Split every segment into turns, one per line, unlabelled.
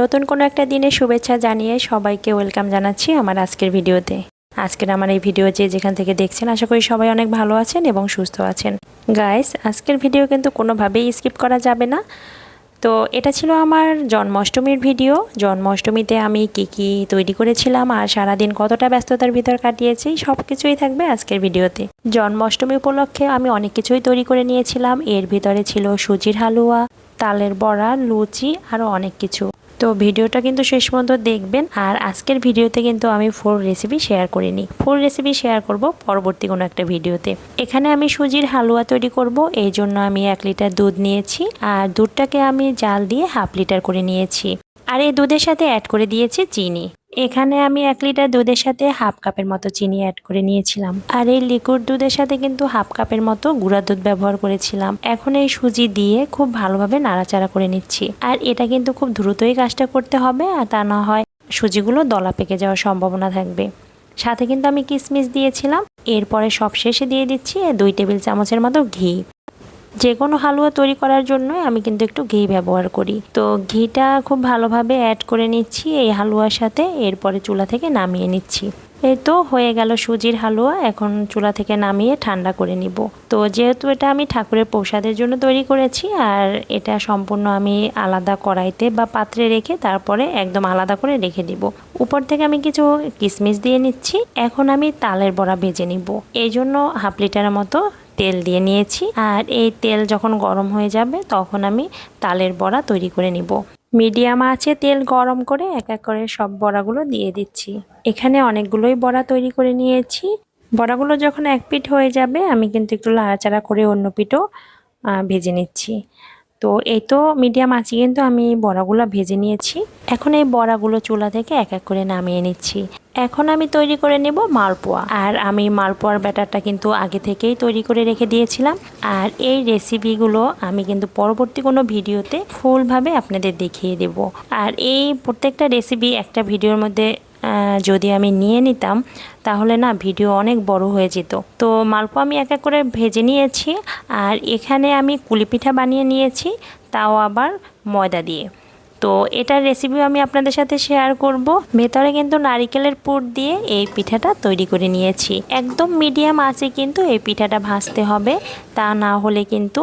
নতুন কোনো একটা দিনের শুভেচ্ছা জানিয়ে সবাইকে ওয়েলকাম জানাচ্ছি আমার আজকের ভিডিওতে। আজকের আমার এই ভিডিও যে যেখান থেকে দেখছেন, আশা করি সবাই অনেক ভালো আছেন এবং সুস্থ আছেন। গাইস আজকের ভিডিও কিন্তু কোনোভাবেই স্কিপ করা যাবে না। তো এটা ছিল আমার জন্মাষ্টমীর ভিডিও। জন্মাষ্টমীতে আমি কি কি তৈরি করেছিলাম আর সারাদিন কতটা ব্যস্ততার ভিতর কাটিয়েছি সব কিছুই থাকবে আজকের ভিডিওতে। জন্মাষ্টমী উপলক্ষে আমি অনেক কিছুই তৈরি করে নিয়েছিলাম। এর ভিতরে ছিল সুজির হালুয়া, তালের বড়া, লুচি, আরও অনেক কিছু। তো ভিডিওটা কিন্তু শেষ পর্যন্ত দেখবেন আর আজকের ভিডিওতে কিন্তু আমি ফুল রেসিপি শেয়ার করিনি। ফুল রেসিপি শেয়ার করব পরবর্তী কোনো একটা ভিডিওতে। এখানে আমি সুজির হালুয়া তৈরি করব, এই জন্য আমি এক লিটার দুধ নিয়েছি। আর দুধটাকে আমি জাল দিয়ে হাফ লিটার করে নিয়েছি। আর এই দুধের সাথে অ্যাড করে দিয়েছি চিনি। এখানে আমি এক লিটার দুধের সাথে হাফ কাপের মতো চিনি অ্যাড করে নিয়েছিলাম। আর এই লিকুইড দুধের সাথে কিন্তু হাফ কাপের মতো গুঁড়া দুধ ব্যবহার করেছিলাম। এখন এই সুজি দিয়ে খুব ভালোভাবে নাড়াচাড়া করে নিচ্ছি। আর এটা কিন্তু খুব দ্রুতই কাজটা করতে হবে, আর তা না হয় সুজিগুলো দলা পেকে যাওয়ার সম্ভাবনা থাকবে। সাথে কিন্তু আমি কিশমিশ দিয়েছিলাম। এরপরে সব শেষে দিয়ে দিচ্ছি দুই টেবিল চামচের মতো ঘি। যে কোনো হালুয়া তৈরি করার জন্য আমি কিন্তু একটু ঘি ব্যবহার করি। তো ঘিটা খুব ভালোভাবে অ্যাড করে নিচ্ছি, এই হালুয়ার সাথে এরপরে চুলা থেকে নামিয়ে নিচ্ছি। এই তো হয়ে গেল সুজির হালুয়া, এখন চুলা থেকে নামিয়ে ঠান্ডা করে নিব। তো যেহেতু এটা আমি ঠাকুরের প্রসাদের জন্য তৈরি করেছি, আর এটা সম্পূর্ণ আমি আলাদা কড়াইতে বা পাত্রে রেখে তারপরে একদম আলাদা করে রেখে দিব। উপর থেকে আমি কিছু কিশমিশ দিয়ে নিচ্ছি, এখন আমি তালের বড়া ভেজে নিব। এই জন্য হাফ লিটারের মতো তেল দিয়ে নিয়েছি। আর এই তেল যখন গরম হয়ে যাবে, তখন আমি তালের বড়া তৈরি করে নিব। মিডিয়াম আছে তেল গরম করে এক এক করে সব বড়াগুলো দিয়ে দিচ্ছি। এখানে অনেকগুলোই বড়া তৈরি করে নিয়েছি। বড়াগুলো যখন এক পিঠ হয়ে যাবে, আমি কিন্তু একটু লাড়াচাড়া করে অন্য পিঠও ভেজে নিচ্ছি। তো এই তো মিডিয়াম আছে, কিন্তু আমি বড়াগুলো ভেজে নিয়েছি। এখন এই বড়াগুলো চুলা থেকে এক এক করে নামিয়ে নিচ্ছি। এখন আমি তৈরি করে নেব মালপোয়া। আর আমি মালপোয়ার ব্যাটারটা কিন্তু আগে থেকেই তৈরি করে রেখে দিয়েছিলাম। আর এই রেসিপিগুলো আমি কিন্তু পরবর্তী কোনো ভিডিওতে ফুলভাবে আপনাদের দেখিয়ে দেব। আর এই প্রত্যেকটা রেসিপি একটা ভিডিওর মধ্যে যদি আমি নিয়ে নিতাম, তাহলে না ভিডিও অনেক বড় হয়ে যেত। তো মালপোয়া আমি এক এক করে ভেজে নিয়েছি, আর এখানে আমি কুলি পিঠা বানিয়ে নিয়েছি, তাও আবার ময়দা দিয়ে। তো এটার রেসিপিও আমি আপনাদের সাথে শেয়ার করব। ভেতরে কিন্তু নারিকেলের পুর দিয়ে এই পিঠাটা তৈরি করে নিয়েছি। একদম মিডিয়াম আছে কিন্তু এই পিঠাটা ভাজতে হবে, তা না হলে কিন্তু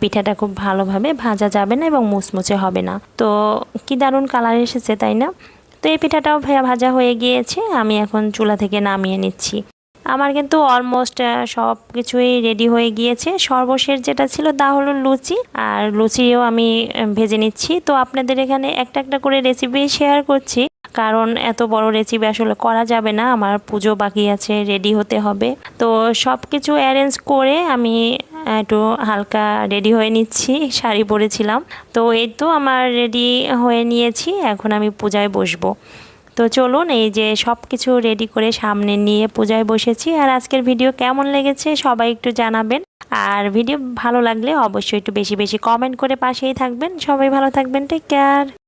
পিঠাটা খুব ভালোভাবে ভাজা যাবে না এবং মুচমুচে হবে না। তো কি দারুণ কালার এসেছে, তাই না? তো এই পিঠাটাও ভাজা হয়ে গিয়েছে, আমি এখন চুলা থেকে নামিয়ে নিচ্ছি। আমার কিন্তু অলমোস্ট সব কিছুই রেডি হয়ে গিয়েছে। সর্বশেষ যেটা ছিল তা হলো লুচি, আর লুচিও আমি ভেজে নিচ্ছি। তো আপনাদের এখানে একটা একটা করে রেসিপি শেয়ার করছি, কারণ এত বড় রেসিপি আসলে করা যাবে না। আমার পুজো বাকি আছে রেডি হতে হবে। তো সব কিছু অ্যারেঞ্জ করে আমি একটু হালকা রেডি হয়ে নিচ্ছি, শাড়ি পরেছিলাম। তো এই তো আমার রেডি হয়ে নিয়েছি, এখন আমি পূজায় বসবো। তো চলুন এই যে সব কিছু রেডি করে সামনে নিয়ে পূজায় বসেছি। আর আজকের ভিডিও কেমন লেগেছে সবাই একটু জানাবেন। আর ভিডিও ভালো লাগলে অবশ্যই একটু বেশি বেশি কমেন্ট করে পাশেই থাকবেন। সবাই ভালো থাকবেন টেক কেয়ার